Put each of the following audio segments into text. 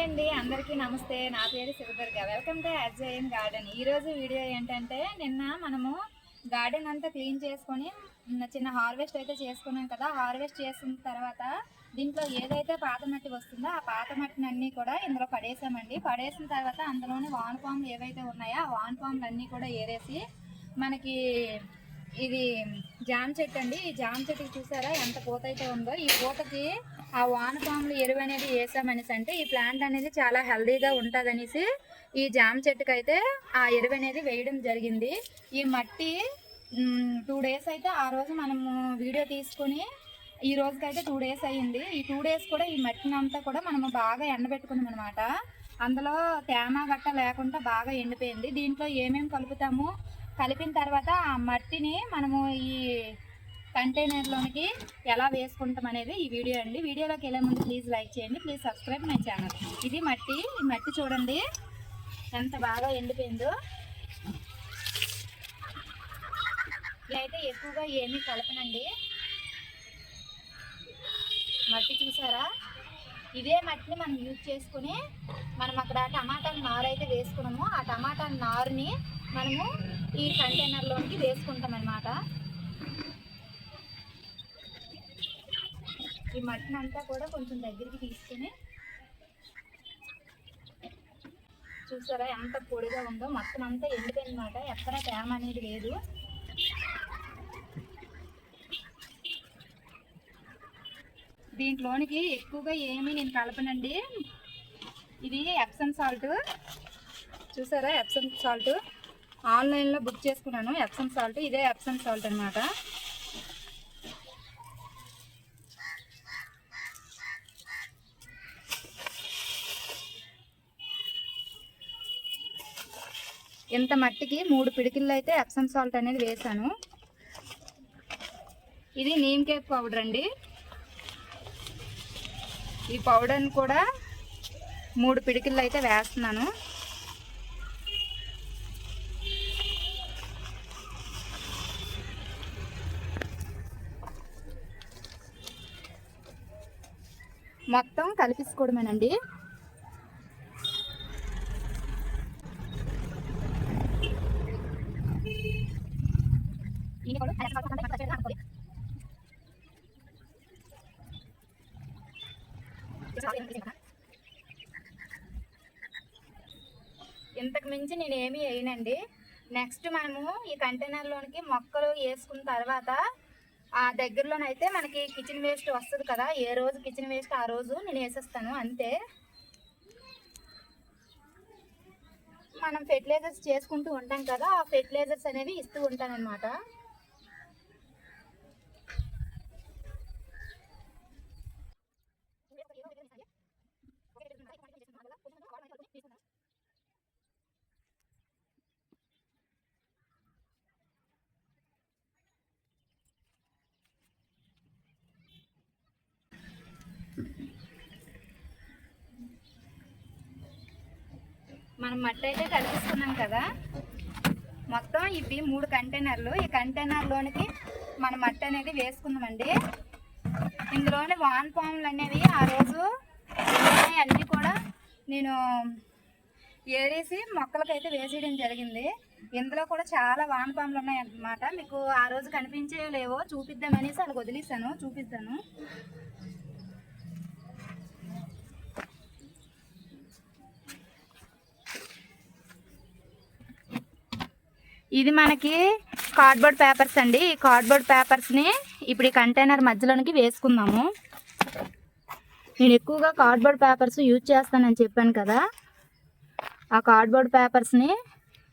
Hi అండి అందరికీ నమస్తే. నా పేరు Shivadurga. Welcome to Ajayan garden ఈ రోజు వీడియో ఏంటంటే నిన్న మనము గార్డెన్ అంతా క్లీన్ చేసుకొని చిన్న హార్వెస్ట్ అయితే చేసుకున్నాం కదా. హార్వెస్ట్ చేసిన తర్వాత దీంట్లో ఏదైతే పాత మట్టి వస్తుందో ఆ పాత మట్టిని అన్నీ కూడా ఇందులో పడేసామండి. పడేసిన తర్వాత అందులోని వానపాములు ఏవైతే ఉన్నాయో ఆ వానపాములు అన్నీ కూడా ఏరేసి మనకి ఇది జామ చెట్టు అండి. ఈ జామ చెట్టుకి చూసారా ఎంత పూత అయితే ఉందో? ఈ పూతకి ఆ వానపాములు ఎరువు అనేది వేసామనేసి అంటే ఈ ప్లాంట్ అనేది చాలా హెల్దీగా ఉంటుందనేసి ఈ జామ చెట్టుకి అయితే ఆ ఎరువు అనేది వేయడం జరిగింది. ఈ మట్టి టూ డేస్ అయితే ఆ రోజు మనము వీడియో తీసుకొని ఈ రోజుకైతే టూ డేస్ అయ్యింది. ఈ టూ డేస్ కూడా ఈ మట్టిని అంతా కూడా మనము బాగా ఎండబెట్టుకున్నాం అనమాట అందులో తేమ గట్ట లేకుండా బాగా ఎండిపోయింది. దీంట్లో ఏమేమి కలుపుతాము? కలిపిన తర్వాత ఆ మట్టిని మనము ఈ కంటైనర్లోనికి ఎలా వేసుకుంటాం అనేది ఈ వీడియో అండి. వీడియోలోకి వెళ్ళే ముందు ప్లీజ్ లైక్ చేయండి. ప్లీజ్ సబ్స్క్రైబ్ మై ఛానల్ ఇది మట్టి ఈ మట్టి చూడండి. ఎంత బాగా ఎండిపోయిందో. ఇదైతే ఎక్కువగా ఏమీ కలపనండి. మట్టి చూసారా? ఇదే మట్టిని మనం యూజ్ చేసుకుని మనం అక్కడ టమాటా నారు అయితే వేసుకున్నాము. ఆ టమాటా నారుని మనము ఈ కంటైనర్లోకి వేసుకుంటాం అన్నమాట ఈ మటన్ అంతా కూడా కొంచెం దగ్గరికి తీసుకుని చూసారా ఎంత పొడిగా ఉందో. మొత్తం అంతా ఎండిపోయిందన్నమాట. ఎక్కడ తేమ అనేది లేదు. దీంట్లోనికి ఎక్కువగా ఏమీ నేను కలపనండి. ఇది ఎప్సన్ సాల్ట్ చూసారా ఎప్సన్ సాల్ట్ ఆన్లైన్లో బుక్ చేసుకున్నాను. ఎప్సన్ సాల్ట్ ఇదే ఎప్సన్ సాల్ట్ అనమాట ఇంత మట్టికి? మూడు పిడికిళ్ళు అయితే ఎప్సమ్ సాల్ట్ అనేది వేసాను. ఇది నీమ్ కేక్ పౌడర్ అండి. ఈ పౌడర్ని కూడా మూడు పిడికిళ్ళు అయితే వేస్తున్నాను. మొత్తం కలిపించుకోవడమేనండి ఇంతకు మించి నేను ఏమీ వేయనండి. నెక్స్ట్ మనము ఈ కంటైనర్లోనికి మొక్కలు వేసుకున్న తర్వాత ఆ దగ్గరలోనైతే మనకి కిచెన్ వేస్ట్ వస్తుంది కదా ఏ రోజు కిచెన్ వేస్ట్ ఆ రోజు నేను వేసేస్తాను అంతే. మనం ఫెర్టిలైజర్స్ చేసుకుంటూ ఉంటాం కదా ఆ ఫెర్టిలైజర్స్ అనేవి ఇస్తూ ఉంటాను అనమాట మనం మట్టి అయితే కలిపిస్తున్నాం కదా. మొత్తం ఇవి మూడు కంటైనర్లు. ఈ కంటైనర్లోనికి మన మట్టి అనేది వేసుకుందామండి. ఇందులోని వాన్ పాములు అనేవి ఆ రోజు అన్నీ కూడా నేను ఏరేసి మొక్కలకైతే వేసేయడం జరిగింది. ఇందులో కూడా చాలా వానపాములు ఉన్నాయి అన్నమాట మీకు ఆ రోజు కనిపించేవి లేవో చూపిద్దామనేసి వాళ్ళకి వదిలేసాను చూపిస్తాను. ఇది మనకి కార్డ్బోర్డ్ పేపర్స్ అండి. ఈ కార్డ్బోర్డ్ పేపర్స్ని ఇప్పుడు ఈ కంటైనర్ మధ్యలోనికి వేసుకుందాము. నేను ఎక్కువగా కార్డ్బోర్డ్ పేపర్స్ యూజ్ చేస్తానని చెప్పాను కదా. ఆ కార్డ్బోర్డ్ పేపర్స్ని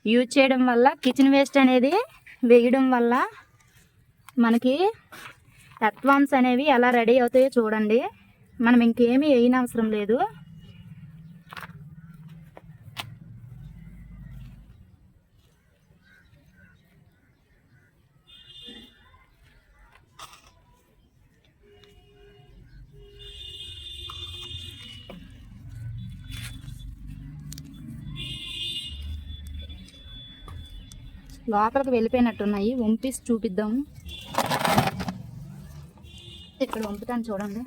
యూజ్ చేయడం వల్ల కిచెన్ వేస్ట్ అనేది వేయడం వల్ల మనకి ఎత్వామ్స్ అనేవి ఎలా రెడీ అవుతాయో చూడండి. మనం ఇంకేమీ వేయనవసరం లేదు. లోపలికి వెళ్ళిపోయినట్టున్నాయి. వంపిస్ చూపిద్దాం. ఇక్కడ వంపుతాను చూడండి.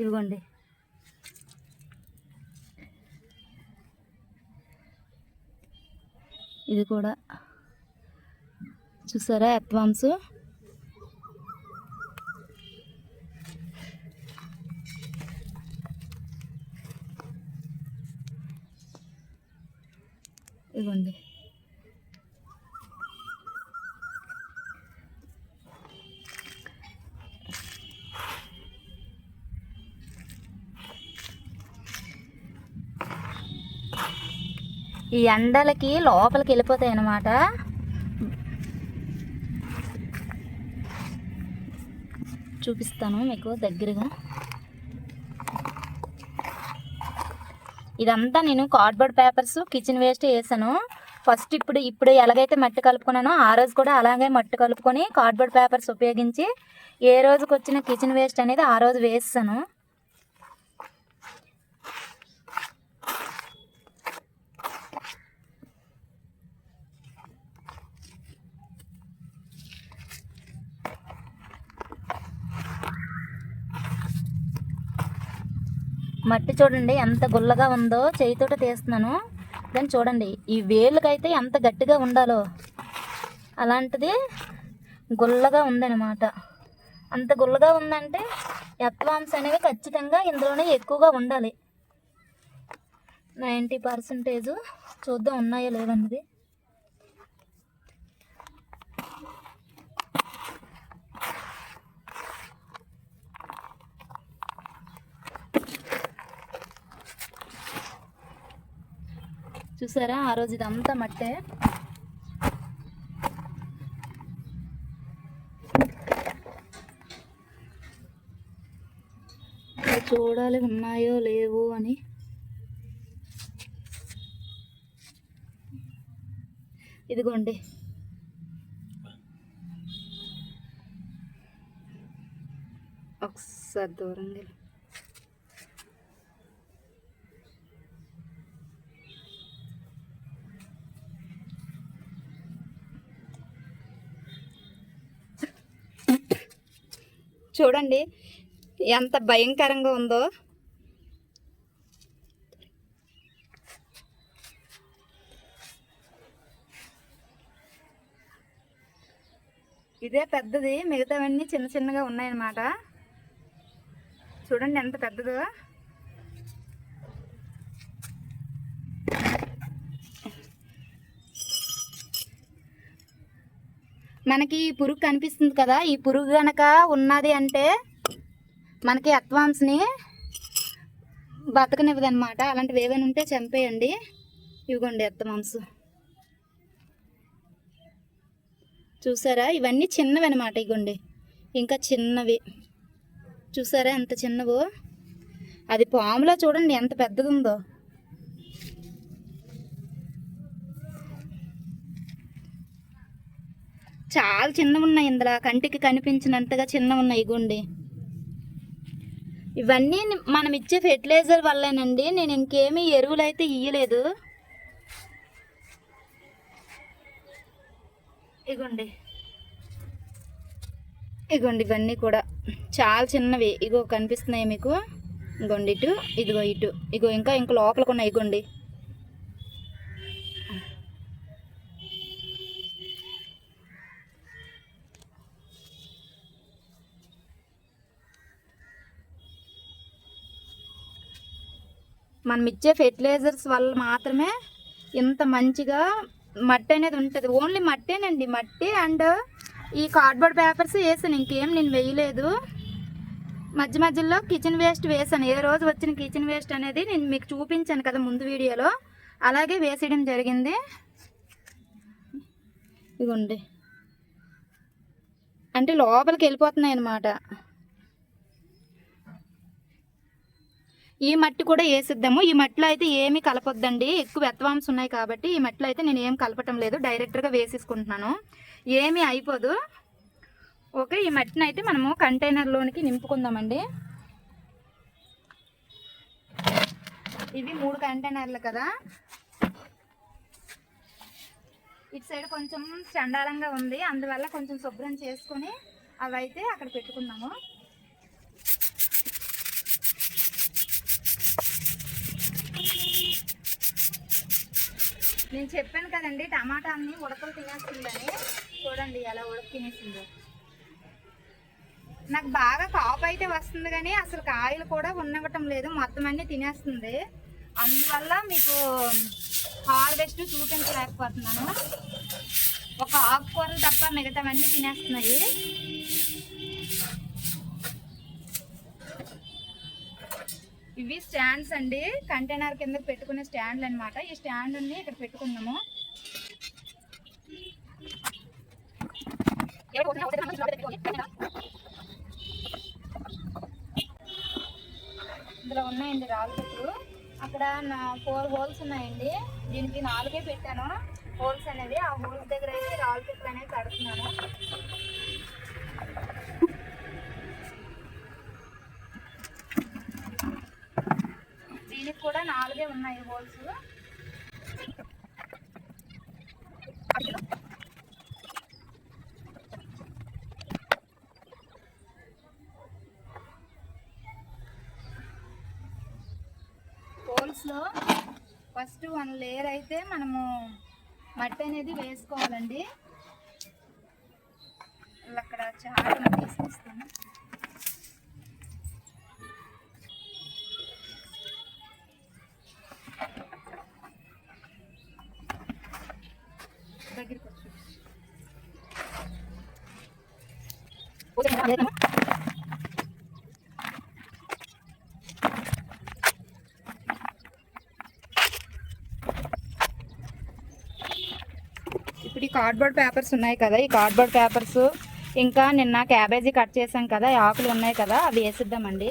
ఇదిగోండి. ఇది కూడా చూసారా ఎత్వాంసు ఇగోండి. ఈ ఎండలకి లోపలికి వెళ్ళిపోతాయి అన్నమాట. చూపిస్తాను మీకు దగ్గరగా. ఇదంతా నేను కార్డ్బోర్డ్ పేపర్స్ కిచెన్ వేస్ట్ వేసాను. ఫస్ట్ ఇప్పుడు ఇప్పుడు ఎలాగైతే మట్టి కలుపుకున్నానో ఆ రోజు కూడా అలాగే మట్టి కలుపుకొని కార్డ్బోర్డ్ పేపర్స్ ఉపయోగించి ఏ రోజుకి వచ్చిన కిచెన్ వేస్ట్ అనేది ఆ రోజు వేస్తాను మట్టి చూడండి ఎంత గుల్లగా ఉందో చేయితోట తీస్తున్నాను. దాన్ని చూడండి ఈ వేలుకైతే ఎంత గట్టిగా ఉండాలో. అలాంటిది గుల్లగా ఉందన్నమాట. అంత గుల్లగా ఉందంటే ఎత్వాంశ అనేవి ఖచ్చితంగా ఇందులోనే ఎక్కువగా ఉండాలి. నైంటీ పర్సెంటేజ్ చూద్దాం ఉన్నాయో లేవన్నది చూసారా? ఆ రోజు ఇదంతా మట్టే. చూడాలి ఉన్నాయో లేవు అని. ఇదిగోండి. ఒకసారి దూరంగా చూడండి ఎంత భయంకరంగా ఉందో. ఇదే పెద్దది మిగతావన్నీ చిన్న చిన్నగా ఉన్నాయన్నమాట. చూడండి ఎంత పెద్దదో. మనకి ఈ పురుగు కనిపిస్తుంది కదా ఈ పురుగు గనక ఉన్నది అంటే మనకి అడ్వాన్స్ని బతకనివ్వదనమాట అలాంటివి ఏమైనా ఉంటే చంపేయండి. ఇవ్వండి అత్తమాంసు చూసారా? ఇవన్నీ చిన్నవి అనమాట ఇగోండి. ఇంకా చిన్నవి. చూసారా ఎంత చిన్నవో? అది పాములో చూడండి ఎంత పెద్దది ఉందో చాలా చిన్నవి ఉన్నాయి ఇందులో. కంటికి కనిపించినంతగా చిన్నవి ఉన్నాయి ఇగోండి ఇవన్నీ మనం ఇచ్చే ఫెర్టిలైజర్ వల్లేనండి. నేను ఇంకేమీ ఎరువులు అయితే ఇయ్యలేదు. ఇగోండి. ఇగోండి ఇవన్నీ కూడా. చాలా చిన్నవి. ఇగో కనిపిస్తున్నాయి మీకు. ఇగోండి ఇటు. ఇదిగో ఇటు. ఇగో ఇంకా ఇంకా లోపలికి ఉన్నాయి ఇగోండి. మనం ఇచ్చే ఫెర్టిలైజర్స్ వల్ల మాత్రమే ఇంత మంచిగా మట్టి అనేది ఉంటుంది. ఓన్లీ మట్టేనండి. మట్టి అండ్ ఈ కార్డ్బోర్డ్ పేపర్స్ వేసాను. ఇంకేం నేను వేయలేదు. మధ్య మధ్యలో కిచెన్ వేస్ట్ వేసాను. ఏ రోజు వచ్చిన కిచెన్ వేస్ట్ అనేది నేను మీకు చూపించాను కదా ముందు వీడియోలో. అలాగే వేసేయడం జరిగింది. ఇదిగోండి. అంటే లోపలికి వెళ్ళిపోతున్నాయి అన్నమాట. ఈ మట్టి కూడా వేసిద్దాము. ఈ మట్టిలో అయితే ఏమి కలపొద్దండి. ఎక్కువ ఎత్వాంస్ ఉన్నాయి కాబట్టి ఈ మట్టిలో అయితే నేను ఏం కలపటం లేదు. డైరెక్ట్గా వేసేసుకుంటున్నాను. ఏమీ అయిపోదు. ఓకే ఈ మట్టిని అయితే మనము కంటైనర్లోనికి నింపుకుందామండి. ఇవి మూడు కంటైనర్లు కదా. ఇటు సైడ్ కొంచెం చండాలంగా ఉంది. అందువల్ల కొంచెం శుభ్రం చేసుకొని అవి అయితే అక్కడ పెట్టుకుందాము. నేను చెప్పాను కదండి టమాటాన్ని ఉడకలు తినేస్తుందని. చూడండి ఎలా ఉడక తినేసిందో. నాకు బాగా కాపు అయితే వస్తుంది కానీ అసలు కాయలు కూడా ఉన్నవటం లేదు మొత్తం అన్ని తినేస్తుంది. అందువల్ల మీకు హార్వెస్ట్ చూపించలేకపోతున్నాను. ఒక ఆకుకూరలు తప్ప మిగతావన్నీ తినేస్తున్నాయి. ఇవి స్టాండ్స్ అండి. కంటైనర్ కింద పెట్టుకునే స్టాండ్లు అన్నమాట. ఈ స్టాండ్ ఇక్కడ పెట్టుకున్నాము ఇందులో ఉన్నాయండి రాళ్ళు చెట్లు. అక్కడ నా ఫోర్ హోల్స్ ఉన్నాయండి. దీనికి నాలుగే పెట్టాను. హోల్స్ అనేది ఆ హోల్స్ దగ్గర అయితే రాళ్ళు చెట్లు అనేవి కడుతున్నాను దీనికి కూడా నాలుగే ఉన్నాయి హోల్స్. హోల్స్లో ఫస్ట్ వన్ లేయర్ అయితే మనము మట్టి అనేది వేసుకోవాలండి. అక్కడ చాలా తీసుకొస్తాను ఇప్పుడు ఈ కార్డ్బోర్డ్ పేపర్స్ ఉన్నాయి కదా ఈ కార్డ్బోర్డ్ పేపర్స్ ఇంకా నిన్న క్యాబేజీ కట్ చేసాం కదా ఈ ఆకులు ఉన్నాయి కదా అవి వేసిద్దామండి.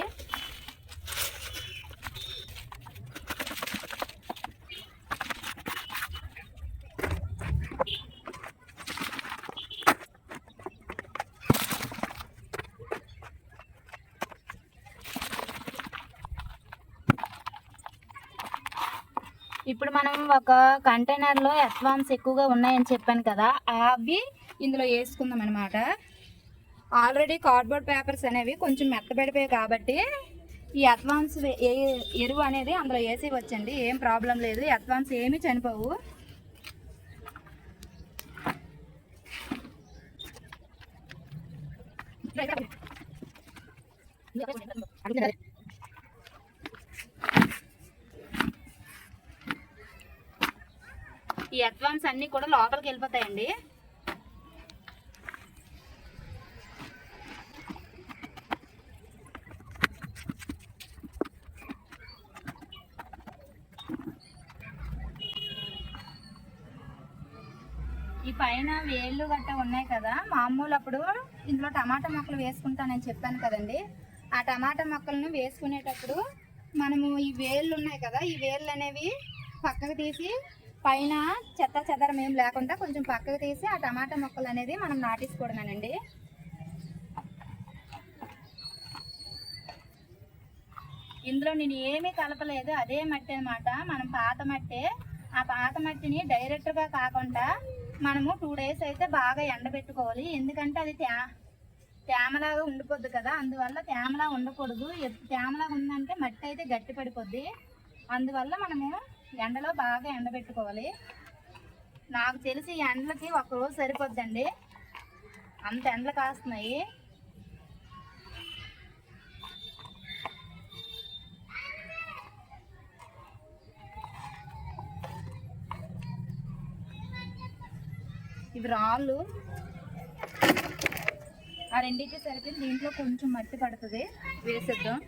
ఇప్పుడు మనం ఒక కంటైనర్లో ఎస్వామ్స్ ఎక్కువగా ఉన్నాయని చెప్పాను కదా అవి ఇందులో వేసుకుందాం అనమాట ఆల్రెడీ కార్డ్బోర్డ్ పేపర్స్ అనేవి కొంచెం మెత్తబడిపోయాయి కాబట్టి ఈ అడ్వాన్స్ ఎరువు అనేది అందులో వేసి వచ్చండి ఏం ప్రాబ్లం లేదు. అడ్వాన్స్ ఏమీ చనిపోవు. ఈ అడ్వాన్స్ అన్నీ కూడా లోపలికి వెళ్ళిపోతాయండి. ఈ పైన వేళ్ళు గట్ట ఉన్నాయి కదా మామూలు అప్పుడు ఇందులో టమాటా మొక్కలు వేసుకుంటానని చెప్పాను కదండి. ఆ టమాటా మొక్కలను వేసుకునేటప్పుడు మనము ఈ వేళ్ళు ఉన్నాయి కదా ఈ వేళ్ళు అనేవి పక్కకు తీసి పైన చెత్త చెదరం ఏం లేకుండా కొంచెం పక్కకు తీసి ఆ టమాటా మొక్కలు అనేది మనం నాటేసుకోవడమేనండి ఇందులో నేను ఏమీ కలపలేదు అదే మట్టి అనమాట మనం పాత మట్టే ఆ పాత మట్టిని డైరెక్ట్గా కాకుండా మనము టూ డేస్ అయితే బాగా ఎండబెట్టుకోవాలి. ఎందుకంటే అది తే తేమలాగా ఉండిపోద్ది కదా అందువల్ల తేమలా ఉండకూడదు. తేమలాగా ఉందంటే మట్టి అయితే గట్టి పడిపోద్ది అందువల్ల మనము ఎండలో బాగా ఎండబెట్టుకోవాలి నాకు తెలిసి ఎండలకి ఒక రోజు సరిపోద్దండి. అంత ఎండలు కాస్తున్నాయి. ఇవి రాళ్ళు. ఆ రెండింటికి సరిపోయి దీంట్లో కొంచెం మట్టి పడుతుంది. వేసేద్దాం.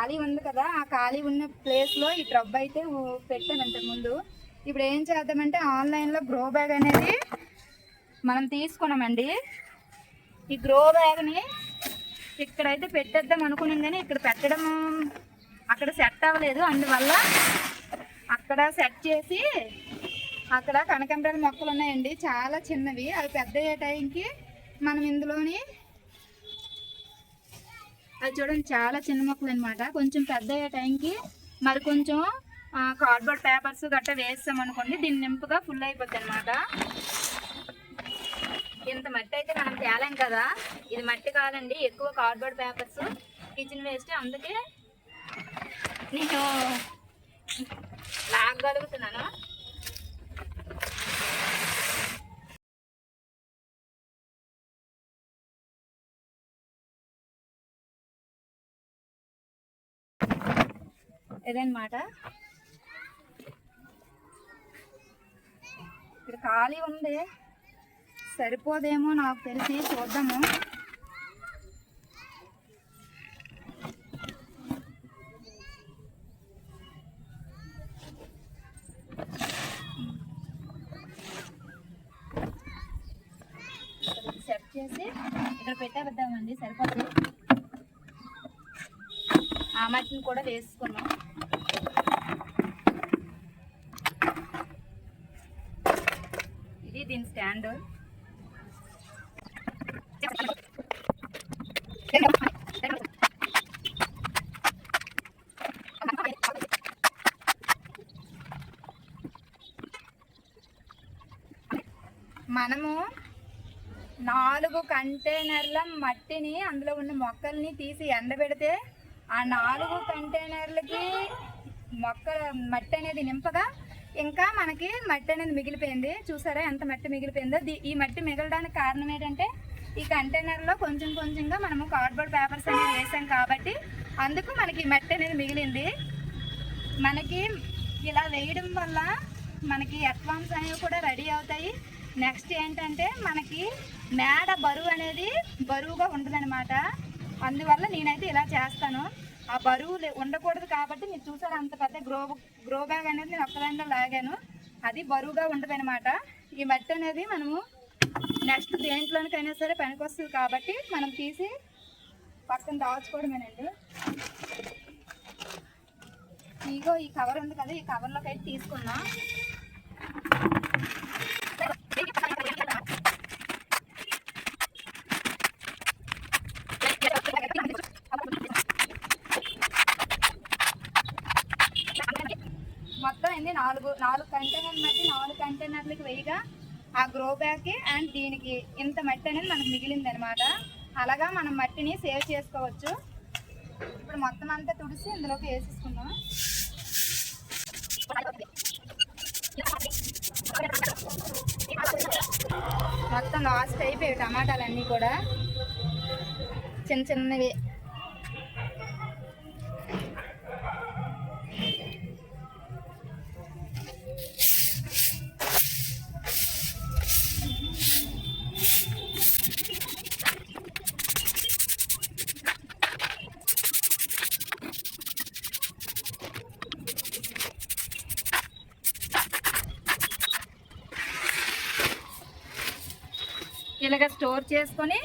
ఖాళీ ఉంది కదా ఆ ఖాళీ ఉన్న ప్లేస్లో ఈ ట్రబ్ అయితే పెట్టాను అంతకు ముందు. ఇప్పుడు ఏం చేద్దామంటే ఆన్లైన్లో గ్రో బ్యాగ్ అనేది మనం తీసుకున్నామండి. ఈ గ్రో బ్యాగ్ని ఇక్కడైతే పెట్టేద్దాం అనుకున్నాం కానీ ఇక్కడ పెట్టడం అక్కడ సెట్ అవ్వలేదు. అందువల్ల అక్కడ సెట్ చేసి అక్కడ కనకాంబరాల మొక్కలు ఉన్నాయండి. చాలా చిన్నవి. అవి పెద్ద అయ్యే టైంకి మనం ఇందులోని అది చూడండి చాలా చిన్న మొక్కలు అనమాట కొంచెం పెద్ద అయ్యే టైంకి మరి కొంచెం కార్డ్బోర్డ్ పేపర్స్ గట్రా వేస్తామనుకోండి దీన్ని నింపుగా ఫుల్ అయిపోద్ది అనమాట ఇంత మట్టి అయితే మనం తేలాం కదా. ఇది మట్టి కాదండి ఎక్కువ కార్డ్బోర్డ్ పేపర్స్ కిచెన్ వేస్ట్ అందుకే నేను లాగలుగుతున్నాను ఇదన్నమాట ఇక్కడ ఖాళీ ఉంది. సరిపోదేమో నాకు తెలిసి చూద్దాము. సెట్ చేసి ఇక్కడ పెట్టేద్దామండి సరిపోతుంది ఆ మట్టిని కూడా వేసుకున్నాం ఇది దీని స్టాండ్ మనము నాలుగు కంటైనర్ల మట్టిని అందులో ఉన్న మొక్కల్ని తీసి ఎండబెడితే ఆ నాలుగు కంటైనర్లకి మొక్క మట్టి అనేది నింపగా ఇంకా మనకి మట్టి అనేది మిగిలిపోయింది. చూసారా ఎంత మట్టి మిగిలిపోయిందో? ఈ మట్టి మిగలడానికి కారణం ఏంటంటే ఈ కంటైనర్లో కొంచెం కొంచెంగా మనము కార్డ్బోర్డ్ పేపర్స్ అనేవి వేసాం కాబట్టి అందుకు మనకి మట్టి అనేది మిగిలింది. మనకి ఇలా వేయడం వల్ల మనకి అడ్వాన్స్ అనేవి కూడా రెడీ అవుతాయి. నెక్స్ట్ ఏంటంటే మనకి మేడ బరువు అనేది బరువుగా ఉండదనమాట అందువల్ల నేనైతే ఇలా చేస్తాను. ఆ బరువు లే- ఉండకూడదు కాబట్టి మీరు చూసారు అంత పెద్ద గ్రో గ్రో బ్యాగ్ అనేది నేను ఒక్కదాంట్లో లాగాను. అది బరువుగా ఉంటుంది ఈ మట్టి అనేది మనము నెక్స్ట్ దేంట్లోనికైనా సరే పనికొస్తుంది కాబట్టి మనం తీసి పక్కన దాచుకోవడమేనండి. ఇగో ఈ కవర్ ఉంది కదా ఈ కవర్లోకి అయితే తీసుకున్నాం. నాలుగు నాలుగు కంటైనర్ మట్టి నాలుగు కంటైనర్లకు వేయగా ఆ గ్రో బ్యాగ్కి అండ్ దీనికి ఇంత మట్టి అనేది మనకు మిగిలింది అనమాట అలాగా మనం మట్టిని సేవ్ చేసుకోవచ్చు. ఇప్పుడు మొత్తం అంతా తుడిసి ఇందులోకి వేసేసుకుందాం. మొత్తం లాస్ట్ అయిపోయాయి టమాటాలన్నీ కూడా. చిన్న చిన్నవి. చేసుకొని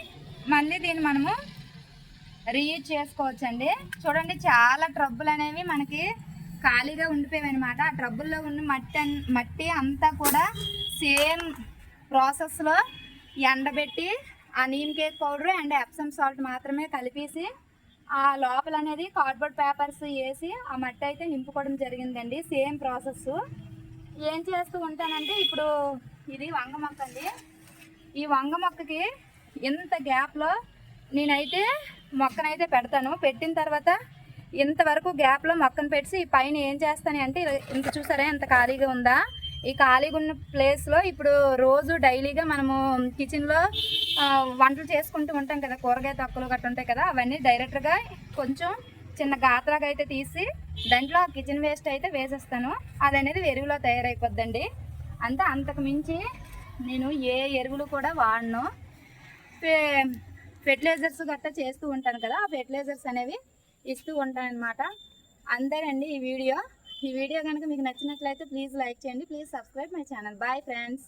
మళ్ళీ దీన్ని మనము రీయూజ్ చేసుకోవచ్చండి. చూడండి చాలా ట్రబ్బులు అనేవి మనకి ఖాళీగా ఉండిపోయాయి అనమాట ఆ ట్రబ్బుల్లో ఉన్న మట్టి మట్టి అంతా కూడా సేమ్ ప్రాసెస్లో ఎండబెట్టి ఆ neem cake powder and Epsom salt మాత్రమే కలిపేసి ఆ లోపల అనేది కార్డ్బోర్డ్ పేపర్స్ వేసి ఆ మట్టి అయితే నింపుకోవడం జరిగిందండి. సేమ్ ప్రాసెస్ ఏం చేస్తూ ఉంటానంటే ఇప్పుడు ఇది వంగ మొక్క అండి ఈ వంగ మొక్కకి ఇంత గ్యాప్లో నేనైతే మొక్కనైతే పెడతాను. పెట్టిన తర్వాత ఇంతవరకు గ్యాప్లో మొక్కను పెట్టి ఈ పైన ఏం చేస్తాను అంటే ఇలా- ఇంత చూసారా ఎంత ఖాళీగా ఉందా? ఈ ఖాళీగా ఉన్న ప్లేస్లో ఇప్పుడు రోజు డైలీగా మనము కిచెన్లో వంటలు చేసుకుంటూ ఉంటాం కదా కూరగాయ తక్కువలు గట్టు ఉంటాయి కదా అవన్నీ డైరెక్ట్గా కొంచెం చిన్న గాత్రాగా అయితే తీసి దాంట్లో కిచెన్ వేస్ట్ అయితే వేసేస్తాను. అది అనేది ఎరువులో తయారైపోద్దండి. అంతే అంతకు మించి నేను ఏ ఎరువులు కూడా వాడను. ఫెర్టిలైజర్స్ గట్టా చేస్తూ ఉంటాను కదా ఆ ఫెర్టిలైజర్స్ అనేవి ఇస్తూ ఉంటాను అనమాట అందరండి ఈ వీడియో. ఈ వీడియో కనుక మీకు నచ్చినట్లయితే ప్లీజ్ లైక్ చేయండి please subscribe my channel. Bye friends